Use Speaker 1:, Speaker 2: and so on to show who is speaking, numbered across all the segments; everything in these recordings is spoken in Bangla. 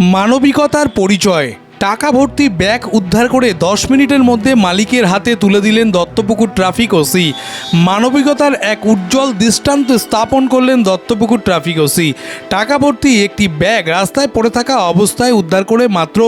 Speaker 1: মানবিকতার পরিচয়। টাকা ভর্তি ব্যাগ উদ্ধার করে দশ মিনিটের মধ্যে মালিকের হাতে তুলে দিলেন দত্তপুকুর ট্রাফিক ওসি। মানবিকতার এক উজ্জ্বল দৃষ্টান্ত স্থাপন করলেন দত্তপুকুর ট্রাফিক ওসি। টাকা ভর্তি একটি ব্যাগ রাস্তায় পড়ে থাকা অবস্থায় উদ্ধার করে মাত্র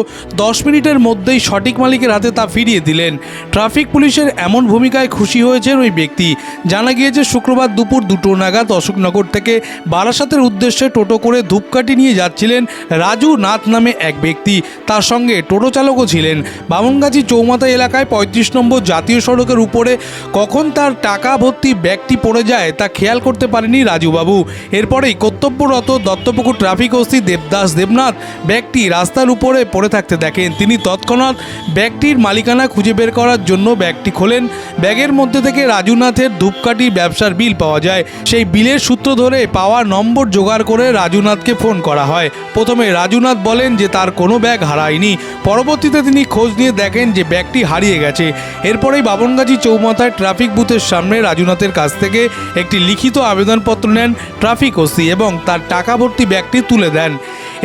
Speaker 1: দশ মিনিটের মধ্যেই সঠিক মালিকের হাতে তা ফিরিয়ে দিলেন। ট্রাফিক পুলিশের এমন ভূমিকায় খুশি হয়েছেন ওই ব্যক্তি। জানা গিয়েছে, শুক্রবার দুপুর দুটো নাগাদ অশোকনগর থেকে বারাসাতের উদ্দেশ্যে টোটো করে ধূপকাঠি নিয়ে যাচ্ছিলেন রাজু নাথ নামে এক ব্যক্তি। তার সঙ্গে টোটো চালকও ছিলেন। বামনগাছি চৌমাথা এলাকায় পঁয়ত্রিশ নম্বর জাতীয় সড়কের উপরে কখন তার টাকা ভর্তি ব্যাগটি পড়ে যায় তা খেয়াল করতে পারেনি রাজুবাবু। এরপরেই কর্তব্যরত দত্তপুকুর ট্রাফিক ওসি দেবদাস দেবনাথ ব্যাগটি রাস্তার উপরে পড়ে থাকতে দেখেন। তিনি তৎক্ষণাৎ ব্যাগটির মালিকানা খুঁজে বের করার জন্য ব্যাগটি খোলেন। ব্যাগের মধ্যে থেকে রাজুনাথের ধূপকাঠি ব্যবসার বিল পাওয়া যায়। সেই বিলের সূত্র ধরে পাওয়া নম্বর জোগাড় করে রাজুনাথকে ফোন করা হয়। প্রথমে রাজুনাথ বলেন যে তার কোনো ব্যাগ হারায়নি। পরবর্তীতে তিনি খোঁজ নিয়ে দেখেন যে ব্যাগটি হারিয়ে গেছে। এরপরেই বাবনগাছি চৌমাথায় ট্রাফিক বুথের সামনে রাজুনাথের কাছ থেকে একটি লিখিত আবেদনপত্র নেন ট্রাফিক ওসি এবং তার টাকা ভর্তি ব্যাগটি তুলে দেন।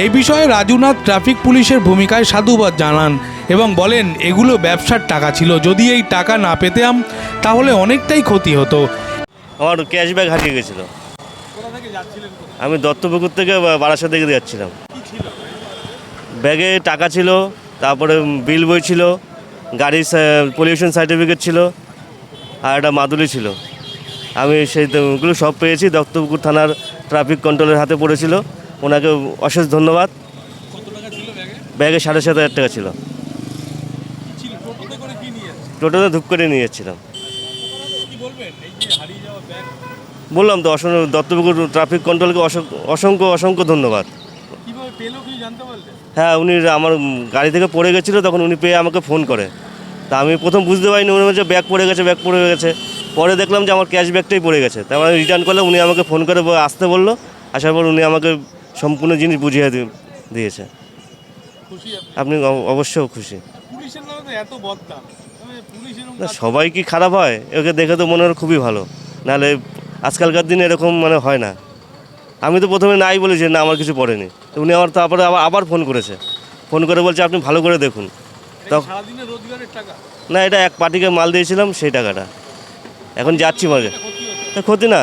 Speaker 1: এই বিষয়ে রাজুনাথ ট্রাফিক পুলিশের ভূমিকায় সাধুবাদ জানান এবং বলেন এগুলো ব্যবসার টাকা ছিল যদি এই টাকা না পেতাম তাহলে অনেকটাই ক্ষতি হতো।
Speaker 2: আমার ক্যাশ ব্যাগ হারিয়ে গেছিল। আমি দত্তপুকুর থেকে বারাসাত দিকে যাচ্ছিলাম। ব্যাগে টাকা ছিল, তারপরে বিল বই ছিল, গাড়ির পলিউশন সার্টিফিকেট ছিল, আর একটা মাদুলি ছিল। আমি সেই ওগুলো সব পেয়েছি, দত্তপুকুর থানার ট্রাফিক কন্ট্রোলের হাতে পড়েছিল। ওনাকে অশেষ ধন্যবাদ। ব্যাগে সাড়ে সাত হাজার টাকা ছিল। টোটোতে ধূপ করে নিয়ে যাচ্ছিলাম। বললাম তো, অসংখ্য দত্তপুকুর ট্রাফিক কন্ট্রোলকে অসংখ্য অসংখ্য ধন্যবাদ। হ্যাঁ উনি আমার গাড়ি থেকে পড়ে গেছিল তখন উনি পেয়ে আমাকে ফোন করে। তা আমি প্রথম বুঝতে পারিনি উনি বলছে ব্যাগ পড়ে গেছে ব্যাগ পড়ে গেছে। পরে দেখলাম যে আমার ক্যাশ ব্যাগটাই পড়ে গেছে। তারপর আমি রিটার্ন করলে উনি আমাকে ফোন করে আসতে বলল। আসার পর উনি আমাকে সম্পূর্ণ জিনিস বুঝিয়ে দিয়েছে। আপনি? অব- অবশ্যই খুশি। না সবাই কি খারাপ হয়? ওকে দেখে তো মনে হয় খুবই ভালো। নাহলে আজকালকার দিনে এরকম মানে হয় না। আমি তো প্রথমে নাই বলেছি না আমার কিছু পড়েনি। তো উনি আমার তারপরে আবার আবার ফোন করেছে। ফোন করে বলছে আপনি ভালো করে দেখুন। তখন না এটা এক পার্টিকে মাল দিয়েছিলাম সেই টাকাটা। এখন যাচ্ছি মাঝে। তা ক্ষতি না।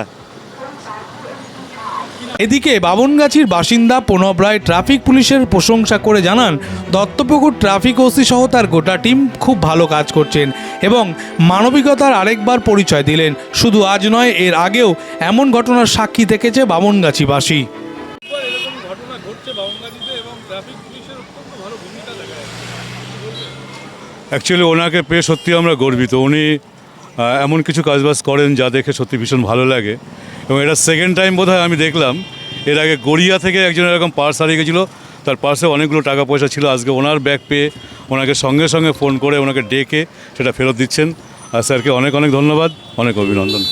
Speaker 1: এদিকে বাবনগাছির বাসিন্দা প্রণব রায় ট্রাফিক পুলিশের প্রশংসা করে জানান, দত্তপুকুর ট্রাফিক ওসি সহ তার গোটা টিম খুব ভালো কাজ করছেন এবং মানবিকতার আরেকবার পরিচয় দিলেন। শুধু আজ নয়, এর আগেও এমন ঘটনার সাক্ষী থেকেছে বামনগাছিবাসী।
Speaker 3: অ্যাকচুয়ালি ওনাকে পেয়ে সত্যি আমরা গর্বিত। উনি এমন কিছু কাজবাজ করেন যা দেখে সত্যি ভীষণ ভালো লাগে। এবং এটা সেকেন্ড টাইম বোধহয় আমি দেখলাম। এর আগে গড়িয়া থেকে একজন এরকম পার্স হারিয়ে গেছিল তার পার্সে অনেকগুলো টাকা পয়সা ছিল। আজকে ওনার ব্যাগ পেয়ে ওনাকে সঙ্গে সঙ্গে ফোন করে ওনাকে ডেকে সেটা ফেরত দিচ্ছেন। আর স্যারকে অনেক অনেক ধন্যবাদ অনেক অভিনন্দন।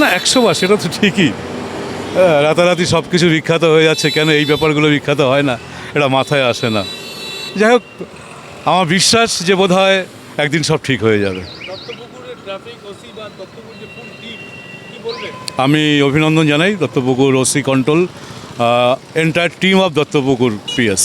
Speaker 3: না একশো বার সেটা তো ঠিকই। হ্যাঁ, রাতারাতি সব কিছু বিখ্যাত হয়ে যাচ্ছে কেন এই ব্যাপারগুলো বিখ্যাত হয় না? এটা মাথায় আসে না। যাই হোক আমার বিশ্বাস যে বোধ হয় একদিন সব ঠিক হয়ে যাবে। আমি অভিনন্দন জানাই Duttapukur OC control entire team of Duttapukur PS